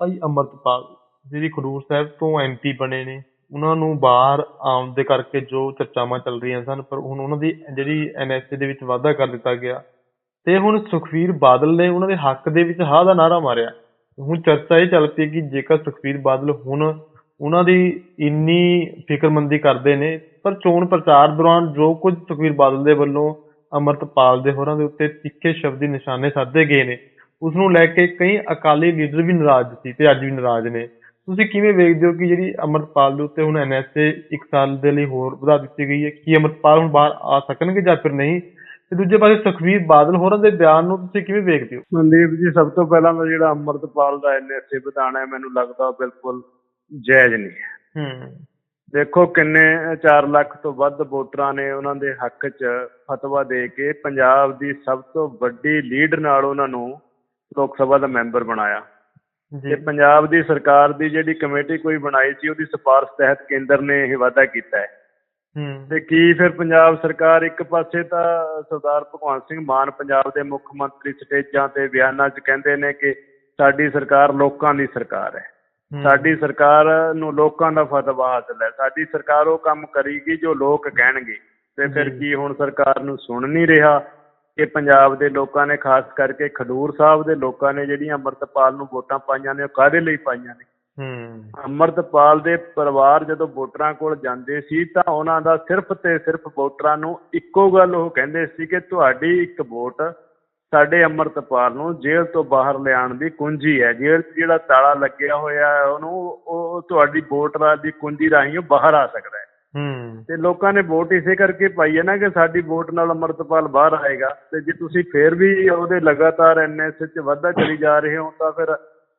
ਭਾਈ ਅੰਮ੍ਰਿਤਪਾਲ ਜਿਹੜੀ ਖਡੂਰ ਸਾਹਿਬ ਤੋਂ ਐਮਪੀ ਬਣੇ ਨੇ, ਉਹਨਾਂ ਨੂੰ ਬਾਹਰ ਆਉਣ ਦੇ ਕਰਕੇ ਜੋ ਚਰਚਾਵਾਂ ਚੱਲ ਰਹੀਆਂ ਸਨ, ਪਰ ਹੁਣ ਉਹਨਾਂ ਦੀ ਜਿਹੜੀ ਐਨਐਸਏ ਦੇ ਵਿੱਚ ਵਾਧਾ ਕਰ ਦਿੱਤਾ ਗਿਆ ਤੇ ਹੁਣ ਸੁਖਬੀਰ ਬਾਦਲ ਨੇ ਉਹਨਾਂ ਦੇ ਹੱਕ ਦੇ ਵਿੱਚ ਹਾਂ ਦਾ ਨਾਰਾ ਮਾਰਿਆ। ਹੁਣ ਚਰਚਾ ਇਹ ਚੱਲ ਪਈ ਕਿ ਜੇਕਰ ਸੁਖਬੀਰ ਬਾਦਲ ਹੁਣ ਉਹਨਾਂ ਦੀ ਇੰਨੀ ਫਿਕਰਮੰਦੀ ਕਰਦੇ ਨੇ, ਪਰ ਚੋਣ ਪ੍ਰਚਾਰ ਦੌਰਾਨ ਜੋ ਕੁਝ ਸੁਖਬੀਰ ਬਾਦਲ ਦੇ ਵੱਲੋਂ ਅਮਰਤਪਾਲ ਦੇ ਹੋਰਾਂ ਦੇ ਉੱਤੇ ਤਿੱਖੇ ਸ਼ਬਦੀ ਨਿਸ਼ਾਨੇ ਸਾਧੇ ਗਏ ਨੇ ਉਸ ਨੂੰ ਲੈ ਕੇ ਕਈ ਅਕਾਲੀ ਲੀਡਰ ਵੀ ਨਾਰਾਜ਼ ਸੀ ਤੇ ਅੱਜ ਵੀ ਨਾਰਾਜ਼ ਨੇ। ਤੁਸੀਂ ਕਿਵੇਂ ਵੇਖਦੇ ਹੋ ਕਿ ਜਿਹੜੀ ਅਮਰਤਪਾਲ ਦੇ ਉੱਤੇ ਹੁਣ ਐਨਐਸਏ ਇੱਕ ਸਾਲ ਦੇ ਲਈ ਹੋਰ ਵਧਾ ਦਿੱਤੀ ਗਈ ਹੈ? ਕੀ ਅਮਰਤਪਾਲ ਹੁਣ ਬਾਹਰ ਆ ਸਕਣਗੇ ਜਾਂ ਫਿਰ ਨਹੀਂ? ਤੇ ਦੂਜੇ ਪਾਸੇ ਸੁਖਬੀਰ ਬਾਦਲ ਹੋਰਾਂ ਦੇ ਬਿਆਨ ਨੂੰ ਤੁਸੀਂ ਕਿਵੇਂ ਵੇਖਦੇ ਹੋ? ਮਨਦੀਪ ਜੀ ਸਭ ਤੋਂ ਪਹਿਲਾਂ ਤਾਂ ਜਿਹੜਾ ਅੰਮ੍ਰਿਤਪਾਲ ਦਾ ਐਨਐਸਏ ਵਧਾਣਾ ਹੈ ਮੈਨੂੰ ਲੱਗਦਾ ਬਿਲਕੁਲ ਜਾਇਜ਼ ਨਹੀਂ ਹੈ। ਹੂੰ। ਦੇਖੋ ਕਿੰਨੇ 4 ਲੱਖ ਤੋਂ ਵੱਧ ਵੋਟਰਾਂ ਨੇ ਉਹਨਾਂ ਦੇ ਹੱਕ 'ਚ ਫਤਵਾ ਦੇ ਕੇ ਪੰਜਾਬ ਦੀ ਸਭ ਤੋਂ ਵੱਡੀ ਲੀਡ ਨਾਲ ਉਹਨਾਂ ਨੂੰ ਲੋਕ ਸਭਾ ਦਾ ਮੈਂਬਰ ਬਣਾਇਆ। ਜੀ। ਤੇ ਪੰਜਾਬ ਦੀ ਸਰਕਾਰ ਦੀ ਜਿਹੜੀ ਕਮੇਟੀ ਕੋਈ ਬਣਾਈ ਸੀ ਉਹਦੀ ਸਿਫਾਰਿਸ਼ ਤਹਿਤ ਕੇਂਦਰ ਨੇ ਇਹ ਵਾਅਦਾ ਕੀਤਾ ਹੈ। ਹੂੰ। ਤੇ ਕੀ ਫਿਰ ਪੰਜਾਬ ਸਰਕਾਰ ਇੱਕ ਪਾਸੇ ਤਾਂ ਸਰਦਾਰ ਭਗਵੰਤ ਸਿੰਘ ਮਾਨ ਪੰਜਾਬ ਦੇ ਮੁੱਖ ਮੰਤਰੀ ਸਟੇਜਾਂ ਤੇ ਬਿਆਨਾਂ 'ਚ ਕਹਿੰਦੇ ਨੇ ਕਿ ਸਾਡੀ ਸਰਕਾਰ ਲੋਕਾਂ ਦੀ ਸਰਕਾਰ ਹੈ। ਸਾਡੀ ਸਰਕਾਰ ਨੂੰ ਲੋਕਾਂ ਦਾ ਫਤਵਾ ਹਾਸਲ ਹੈ। ਸਾਡੀ ਸਰਕਾਰ ਉਹ ਕੰਮ ਕਰੇਗੀ ਜੋ ਲੋਕ ਕਹਿਣਗੇ। ਤੇ ਫਿਰ। ਕੀ ਹੁਣ ਸਰਕਾਰ ਨੂੰ ਸੁਣ ਨਹੀਂ ਰਿਹਾ? ਕਿ ਪੰਜਾਬ ਦੇ ਲੋਕਾਂ ਨੇ ਖਾਸ ਕਰਕੇ ਖਡੂਰ ਸਾਹਿਬ ਦੇ ਲੋਕਾਂ ਨੇ ਜਿਹੜੀਆਂ ਅੰਮ੍ਰਿਤਪਾਲ ਨੂੰ ਵੋਟਾਂ ਪਾਈਆਂ ਨੇ ਉਹ ਕਾਹਦੇ ਲਈ ਪਾਈਆਂ ਨੇ? ਹੂੰ। ਅੰਮ੍ਰਿਤਪਾਲ ਦੇ ਪਰਿਵਾਰ ਜਦੋਂ ਵੋਟਰਾਂ ਕੋਲ ਜਾਂਦੇ ਸੀ ਤਾਂ ਉਹਨਾਂ ਦਾ ਸਿਰਫ ਤੇ ਸਿਰਫ ਵੋਟਰਾਂ ਨੂੰ ਇੱਕੋ ਗੱਲ ਉਹ ਕਹਿੰਦੇ ਸੀ ਕਿ ਤੁਹਾਡੀ ਇੱਕ ਵੋਟ ਸਾਡੇ ਅੰਮ੍ਰਿਤਪਾਲ ਨੂੰ ਜੇਲ੍ਹ ਤੋਂ ਬਾਹਰ ਲਿਆਉਣ ਦੀ ਕੁੰਜੀ ਹੈ। ਜੇਲ੍ਹ ਜਿਹੜਾ ਤਾਲਾ ਲੱਗਿਆ ਹੋਇਆ ਹੈ ਉਹਨੂੰ ਉਹ ਤੁਹਾਡੀ ਵੋਟ ਦਾ ਦੀ ਕੁੰਜੀ ਰਾਹੀਂ ਉਹ ਬਾਹਰ ਆ ਸਕਦਾ ਹੂੰ। ਤੇ ਲੋਕਾਂ ਨੇ ਵੋਟ ਇਸੇ ਕਰਕੇ ਪਾਈ ਹੈ ਨਾ ਕਿ ਸਾਡੀ ਵੋਟ ਨਾਲ ਅੰਮ੍ਰਿਤਪਾਲ ਬਾਹਰ ਆਏਗਾ। ਤੇ ਜੇ ਤੁਸੀਂ ਫੇਰ ਵੀ ਉਹਦੇ ਲਗਾਤਾਰ ਐਨਐਸ 'ਚ ਵਾਧਾ ਕਰੀ ਜਾ ਰਹੇ ਹੋ, ਤਾਂ ਫਿਰ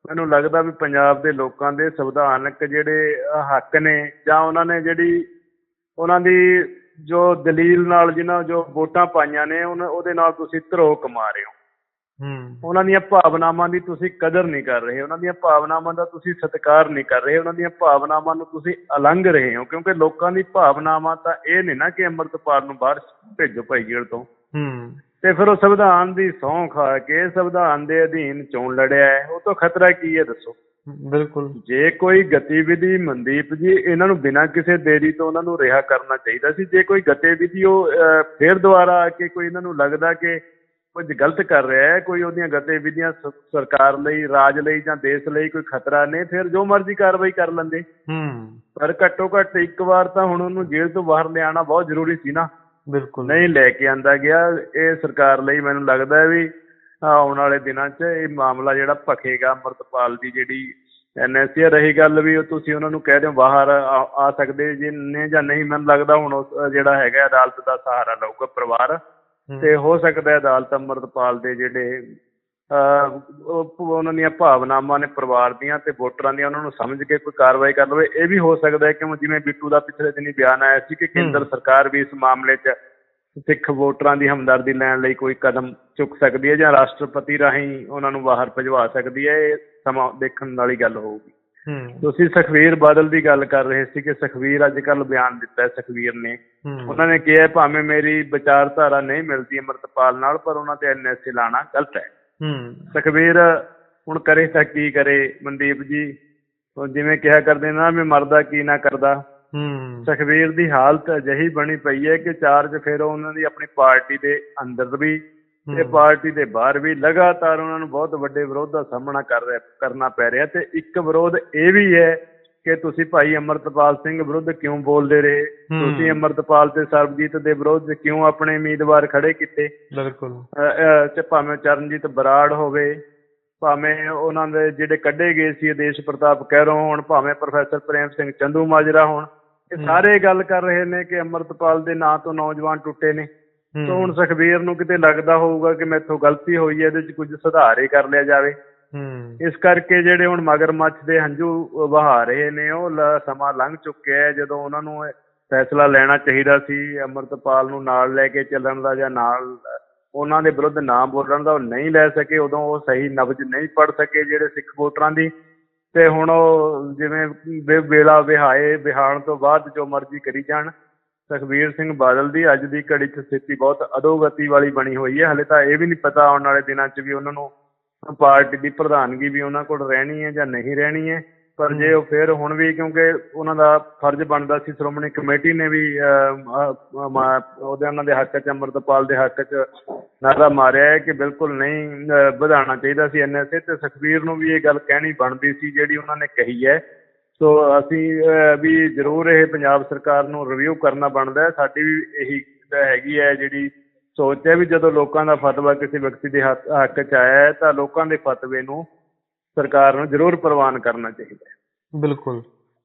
ਮੈਨੂੰ ਲੱਗਦਾ ਵੀ ਪੰਜਾਬ ਦੇ ਲੋਕਾਂ ਦੇ ਸੰਵਿਧਾਨਕ ਜਿਹੜੇ ਹੱਕ ਨੇ ਜਾਂ ਉਹਨਾਂ ਨੇ ਜਿਹੜੀ ਉਹਨਾਂ ਦੀ ਜੋ ਦਲੀਲ ਨਾਲ ਜਿਨ੍ਹਾਂ ਜੋ ਵੋਟਾਂ ਪਾਈਆਂ ਨੇ, ਉਹਨਾਂ- ਉਹਦੇ ਨਾਲ ਤੁਸੀਂ ਧਰੋ ਕਮਾ ਰਹੇ ਹੋ। ਉਹਨਾਂ ਦੀਆਂ ਭਾਵਨਾਵਾਂ ਦੀ ਤੁਸੀਂ ਕਦਰ ਨਹੀਂ ਕਰ ਰਹੇ ਉਹਨਾਂ ਦੀਆਂ ਭਾਵਨਾਵਾਂ ਦਾ ਤੁਸੀਂ ਸਤਿਕਾਰ ਨਹੀਂ ਕਰ ਰਹੇ ਉਹਨਾਂ ਦੀਆਂ ਭਾਵਨਾਵਾਂ ਨੂੰ ਤੁਸੀਂ ਅਲੰਘ ਰਹੇ ਹੋ ਕਿਉਂਕਿ ਲੋਕਾਂ ਦੀ ਭਾਵਨਾਵਾਂ ਤਾਂ ਇਹ ਨੇ ਨਾ ਕਿ ਅੰਮ੍ਰਿਤਪਾਲ ਨੂੰ ਬਾਹਰ ਭੇਜੋ ਭਾਈ ਜੇਲ੍ਹ ਤੋਂ। ਹੂੰ। ਤੇ ਫਿਰ ਉਹ ਸੰਵਿਧਾਨ ਦੀ ਸਹੁੰ ਖਾ ਕੇ ਸੰਵਿਧਾਨ ਦੇ ਅਧੀਨ ਚੋਣ ਲੜਿਆ ਹੈ ਉਹ ਤੋਂ ਖਤਰਾ ਕੀ ਹੈ ਦੱਸੋ? ਬਿਲਕੁਲ। ਜੇ ਕੋਈ ਗਤੀਵਿਧੀ ਮਨਦੀਪ ਜੀ ਇਹਨਾਂ ਨੂੰ ਬਿਨਾਂ ਕਿਸੇ ਦੇਰੀ ਤੋਂ ਉਹਨਾਂ ਨੂੰ ਰਿਹਾ ਕਰਨਾ ਚਾਹੀਦਾ ਸੀ ਜੇ ਕੋਈ ਗਤੀਵਿਧੀ ਉਹ ਫਿਰ ਦੁਬਾਰਾ ਆ ਕੇ ਕੋਈ ਇਹਨਾਂ ਨੂੰ ਲੱਗਦਾ ਕਿ ਕੁਝ ਗਲਤ ਕਰ ਰਿਹਾ ਹੈ ਕੋਈ ਉਹਦੀਆਂ ਗਤੀਵਿਧੀਆਂ ਸ- ਸਰਕਾਰ ਲਈ ਰਾਜ ਲਈ ਜਾਂ ਦੇਸ਼ ਲਈ ਕੋਈ ਖਤਰਾ ਨੇ ਫਿਰ ਜੋ ਮਰਜ਼ੀ ਕਾਰਵਾਈ ਕਰ ਲੈਂਦੇ। ਹੂੰ। ਪਰ ਘੱਟੋ ਘੱਟ ਇੱਕ ਵਾਰ ਤਾਂ ਹੁਣ ਉਹਨੂੰ ਜੇਲ੍ਹ ਤੋਂ ਬਾਹਰ ਲਿਆਉਣਾ ਬਹੁਤ ਜ਼ਰੂਰੀ ਸੀ ਨਾ। ਬਿਲਕੁਲ। ਨਹੀਂ ਲੈ ਕੇ ਆਂਦਾ ਗਿਆ ਇਹ ਸਰਕਾਰ ਲਈ ਮੈਨੂੰ ਲੱਗਦਾ ਹੈ ਵੀ ਆਉਣ ਵਾਲੇ ਦਿਨਾਂ 'ਚ ਇਹ ਮਾਮਲਾ ਜਿਹੜਾ ਭਖੇਗਾ ਅੰਮ੍ਰਿਤਪਾਲ ਦੀ ਜਿਹੜੀ ਐਨਐਸਏ ਰਹੀ ਗੱਲ ਵੀ ਉਹ ਤੁਸੀਂ ਉਹਨਾਂ ਨੂੰ ਕਹਿ ਰਹੇ ਹੋ ਬਾਹਰ ਆ ਆ ਸਕਦੇ ਜੇ ਨੇ ਜਾਂ ਨਹੀਂ ਮੈਨੂੰ ਲੱਗਦਾ ਹੁਣ ਜਿਹੜਾ ਹੈਗਾ ਅਦਾਲਤ ਦਾ ਸਹਾਰਾ ਲਊਗਾ ਪਰਿਵਾਰ। ਤੇ ਹੋ ਸਕਦਾ ਹੈ ਅਦਾਲਤ ਅੰਮ੍ਰਿਤਪਾਲ ਦੇ ਜਿਹੜੇ ਅਹ, ਉਹ ਉਹਨਾਂ ਦੀਆਂ ਭਾਵਨਾਵਾਂ ਨੇ ਪਰਿਵਾਰ ਦੀਆਂ ਤੇ ਵੋਟਰਾਂ ਦੀਆਂ ਉਹਨਾਂ ਨੂੰ ਸਮਝ ਕੇ ਕੋਈ ਕਾਰਵਾਈ ਕਰ ਲਵੇ। ਇਹ ਵੀ ਹੋ ਸਕਦਾ ਹੈ ਕਿ ਜਿਵੇਂ ਬਿੱਟੂ ਦਾ ਪਿਛਲੇ ਦਿਨੀ ਬਿਆਨ ਆਇਆ ਸੀ ਕਿ ਕੇਂਦਰ। ਸਰਕਾਰ ਵੀ ਇਸ ਮਾਮਲੇ 'ਚ ਸਿੱਖ ਵੋਟਰਾਂ ਦੀ ਹਮਦਰਦੀ ਲੈਣ ਲਈ ਕੋਈ ਕਦਮ ਚੁੱਕ ਸਕਦੀ ਹੈ ਜਾਂ ਰਾਸ਼ਟਰਪਤੀ ਰਾਹੀਂ ਉਹਨਾਂ ਨੂੰ ਬਾਹਰ ਭਜਵਾ ਸਕਦੀ ਹੈ ਇਹ ਸਮਾਂ ਦੇਖਣ ਵਾਲੀ ਗੱਲ ਹੋਊਗੀ। ਤੁਸੀਂ ਸੁਖਵੀਰ ਬਾਦਲ ਦੀ ਗੱਲ ਕਰ ਰਹੇ ਸੀ ਕਿ ਸੁਖਵੀਰ ਅੱਜ ਕੱਲ ਬਿਆਨ ਦਿੱਤਾ ਹੈ ਸੁਖਵੀਰ ਨੇ। ਉਹਨਾਂ ਨੇ ਕਿਹਾ ਭਾਵੇਂ ਮੇਰੀ ਵਿਚਾਰਧਾਰਾ ਨਹੀਂ ਮਿਲਦੀ ਅੰਮ੍ਰਿਤਪਾਲ ਨਾਲ ਪਰ ਉਹਨਾਂ ਤੇ ਐਨਐਸਏ ਲਾਣਾ ਗਲਤ ਹੈ। ਹੂੰ। ਸੁਖਵੀਰ ਹੁਣ ਕਰੇ ਤਾਂ ਕੀ ਕਰੇ ਮਨਦੀਪ ਜੀ? ਉਹ ਜਿਵੇਂ ਕਿਹਾ ਕਰਦੇ ਨਾ ਵੀ ਮਰਦਾ ਕੀ ਨਾ ਕਰਦਾ। ਹੂੰ। ਸੁਖਵੀਰ ਦੀ ਹਾਲਤ ਅਜਿਹੀ ਬਣੀ ਪਈ ਹੈ ਕਿ ਚਾਰਜ ਫਿਰ ਉਹਨਾਂ ਦੀ ਆਪਣੀ ਪਾਰਟੀ ਦੇ ਅੰਦਰ ਵੀ ਤੇ। ਪਾਰਟੀ ਦੇ ਬਾਹਰ ਵੀ ਲਗਾਤਾਰ ਉਹਨਾਂ ਨੂੰ ਬਹੁਤ ਵੱਡੇ ਵਿਰੋਧ ਦਾ ਸਾਹਮਣਾ ਕਰ ਰਿਹਾ ਕਰਨਾ ਪੈ ਰਿਹਾ ਤੇ ਇੱਕ ਵਿਰੋਧ ਇਹ ਵੀ ਹੈ ਕਿ ਤੁਸੀਂ ਭਾਈ ਅਮਰਤਪਾਲ ਸਿੰਘ ਵਿਰੁੱਧ ਕਿਉਂ ਬੋਲਦੇ ਰਹੇ। ਤੁਸੀਂ ਅਮਰਤਪਾਲ ਤੇ ਸਰਬਜੀਤ ਦੇ ਵਿਰੋਧ ਕਿਉਂ ਆਪਣੇ ਉਮੀਦਵਾਰ ਖੜੇ ਕੀਤੇ ਬਿਲਕੁਲ ਚ ਭਾਵੇਂ ਚਰਨਜੀਤ ਬਰਾੜ ਹੋਵੇ ਭਾਵੇਂ ਉਹਨਾਂ ਦੇ ਜਿਹੜੇ ਕੱਢੇ ਗਏ ਸੀ ਆਦੇਸ਼ ਪ੍ਰਤਾਪ ਕਹਿਰੋ ਹੋਣ ਭਾਵੇਂ ਪ੍ਰੋਫੈਸਰ ਪ੍ਰੇਮ ਸਿੰਘ ਚੰਦੂ ਮਾਜਰਾ ਹੋਣ ਇਹ। ਸਾਰੇ ਗੱਲ ਕਰ ਰਹੇ ਨੇ ਕਿ ਅਮਰਤਪਾਲ ਦੇ ਨਾਂ ਤੋਂ ਨੌਜਵਾਨ ਟੁੱਟੇ ਨੇ ਤਾਂ ਹੁਣ ਸੁਖਬੀਰ ਨੂੰ ਕਿਤੇ ਲੱਗਦਾ ਹੋਊਗਾ ਕਿ ਮੈਥੋਂ ਗਲਤੀ ਹੋਈ ਹੈ ਇਹਦੇ 'ਚ ਕੁਝ ਸੁਧਾਰ ਹੀ ਕਰ ਲਿਆ ਜਾਵੇ। ਹੂੰ। ਇਸ ਕਰਕੇ ਜਿਹੜੇ ਹੁਣ ਮਗਰਮੱਛ ਦੇ ਹੰਝੂ ਵਹਾ ਰਹੇ ਨੇ ਉਹ ਸਮਾਂ ਲੰਘ ਚੁੱਕਿਆ ਹੈ ਜਦੋਂ ਉਹਨਾਂ ਨੂੰ ਫੈਸਲਾ ਲੈਣਾ ਚਾਹੀਦਾ ਸੀ ਅਮਰਤਪਾਲ ਨੂੰ ਨਾਲ ਲੈ ਕੇ ਚੱਲਣ ਦਾ ਜਾਂ ਨਾਲ ਉਹਨਾਂ ਦੇ ਵਿਰੁੱਧ ਨਾ ਬੋਲਣ ਦਾ ਉਹ ਨਹੀਂ ਲੈ ਸਕੇ ਉਦੋਂ ਉਹ ਸਹੀ ਨਬਜ ਨਹੀਂ ਪੜ ਸਕੇ ਜਿਹੜੇ ਸਿੱਖ ਵੋਟਰਾਂ ਦੀ। ਤੇ ਹੁਣ ਉਹ ਜਿਵੇਂ ਵੇਲਾ ਵਿਹਾਏ ਵਿਹਾਣ ਤੋਂ ਬਾਅਦ ਜੋ ਮਰਜ਼ੀ ਕਰੀ ਜਾਣ। ਸੁਖਬੀਰ ਸਿੰਘ ਬਾਦਲ ਦੀ ਅੱਜ ਦੀ ਘੜੀ 'ਚ ਸਥਿਤੀ ਬਹੁਤ ਅਧੋਗਤੀ ਵਾਲੀ ਬਣੀ ਹੋਈ ਹੈ। ਹਲੇ ਤਾਂ ਇਹ ਵੀ ਨਹੀਂ ਪਤਾ ਆਉਣ ਵਾਲੇ ਦਿਨਾਂ 'ਚ ਵੀ ਉਹਨਾਂ ਨੂੰ ਪਾਰਟੀ ਦੀ ਪ੍ਰਧਾਨਗੀ ਵੀ ਉਹਨਾਂ ਕੋਲ ਰਹਿਣੀ ਹੈ ਜਾਂ ਨਹੀਂ ਰਹਿਣੀ ਹੈ। ਪਰ ਜੇ ਉਹ ਫਿਰ ਹੁਣ ਵੀ ਕਿਉਂਕਿ ਉਹਨਾਂ ਦਾ ਫਰਜ਼ ਬਣਦਾ ਸੀ ਸ਼੍ਰੋਮਣੀ ਕਮੇਟੀ ਨੇ ਵੀ ਅਹ, ਉਹਦੇ ਉਹਨਾਂ ਦੇ ਹੱਕ 'ਚ ਅੰਮ੍ਰਿਤਪਾਲ ਦੇ ਹੱਕ 'ਚ ਨਾਰਾ ਮਾਰਿਆ ਹੈ ਕਿ ਬਿਲਕੁਲ ਨਹੀਂ ਵਧਾਉਣਾ ਚਾਹੀਦਾ ਸੀ ਐਨਐਸਏ ਤੇ ਸੁਖਬੀਰ ਨੂੰ ਵੀ ਇਹ ਗੱਲ ਕਹਿਣੀ ਬਣਦੀ ਸੀ ਜਿਹੜੀ ਉਹਨਾਂ ਨੇ ਕਹੀ ਹੈ। ਸੋ ਅਸੀਂ ਵੀ ਜ਼ਰੂਰ ਇਹ ਪੰਜਾਬ ਸਰਕਾਰ ਨੂੰ ਰਿਵਿਊ ਕਰਨਾ ਬਣਦਾ ਸਾਡੀ ਵੀ ਇਹੀ ਹੈਗੀ ਹੈ ਜਿਹੜੀ ਸੋਚ ਹੈ ਵੀ ਜਦੋਂ ਲੋਕਾਂ ਦਾ ਫਤਵਾ ਕਿਸੇ ਵਿਅਕਤੀ ਦੇ ਹੱਕ ਹੱਕ 'ਚ ਆਇਆ ਹੈ ਤਾਂ ਲੋਕਾਂ ਦੇ ਫਤਵੇ ਨੂੰ ਸਰਕਾਰ ਨੂੰ ਜ਼ਰੂਰ ਪ੍ਰਵਾਨ ਕਰਨਾ ਚਾਹੀਦਾ ਹੈ। ਬਿਲਕੁਲ।